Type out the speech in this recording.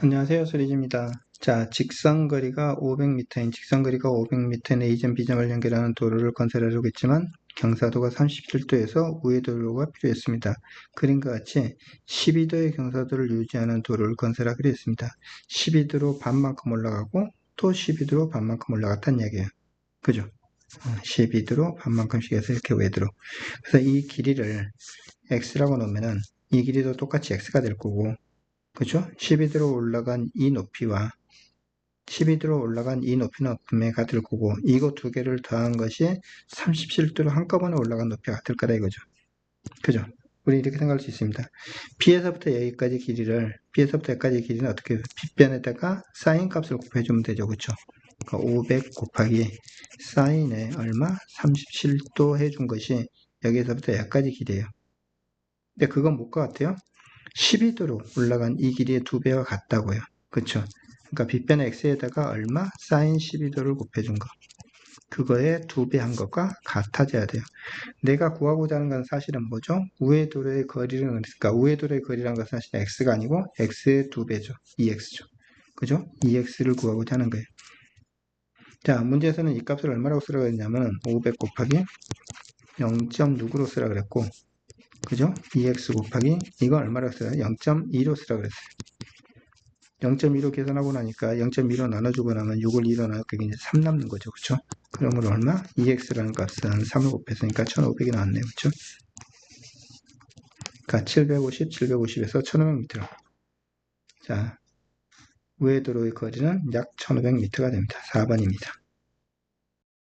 안녕하세요. 소리지입니다. 자, 직선거리가 500m인 직선거리가 500m인 A점 B점을 연결하는 도로를 건설하려고 했지만 경사도가 37도에서 우회도로가 필요했습니다. 그림과 같이 12도의 경사도를 유지하는 도로를 건설하기로 했습니다. 12도로 반만큼 올라가고 또 12도로 반만큼 올라갔다는 이야기예요. 그죠? 12도로 반만큼씩 해서 이렇게 외도로. 그래서 이 길이를 x라고 놓으면은 이 길이도 똑같이 x가 될 거고 그죠? 12도로 올라간 이 높이와 12도로 올라간 이 높이는 분명히 같을 거고 이거 두 개를 더한 것이 37도로 한꺼번에 올라간 높이가 같을 거다 이거죠. 그죠? 우리 이렇게 생각할 수 있습니다. B에서부터 여기까지 길이를 B에서부터 여기까지 길이는 어떻게 빗변에다가 사인 값을 곱해주면 되죠. 그쵸? 그러니까 500 곱하기 사인에 얼마? 37도 해준 것이 여기에서부터 여기까지 길이에요. 근데 그건 못 것 같아요? 12도로 올라간 이 길이의 두 배와 같다고요. 그쵸? 그러니까 빗변의 x에다가 얼마? 사인 12도를 곱해준 거. 그거에 두 배 한 것과 같아져야 돼요. 내가 구하고자 하는 건 사실은 뭐죠? 우회 도로의 거리를, 그러니까 우회 도로의 거리라는 것은 사실 x가 아니고 x의 두 배죠. 2x죠. 그죠? 2x를 구하고자 하는 거예요. 자, 문제에서는 이 값을 얼마라고 쓰라고 했냐면 500 곱하기 0.6으로 쓰라 그랬고 그죠? 2x 곱하기 이거 얼마라고 써요? 0.2로 쓰라 그랬어요. 0.2로 계산하고 나니까 0.2로 나눠주고 나면 6을 2로 나누니까 이제 3 남는 거죠. 그쵸? 그러므로 얼마? 2x라는 값은 3을 곱했으니까 1500이 나왔네요. 그쵸? 그러니까 750, 750에서 1500m. 자, 우회도로의 거리는 약 1500m가 됩니다. 4번입니다.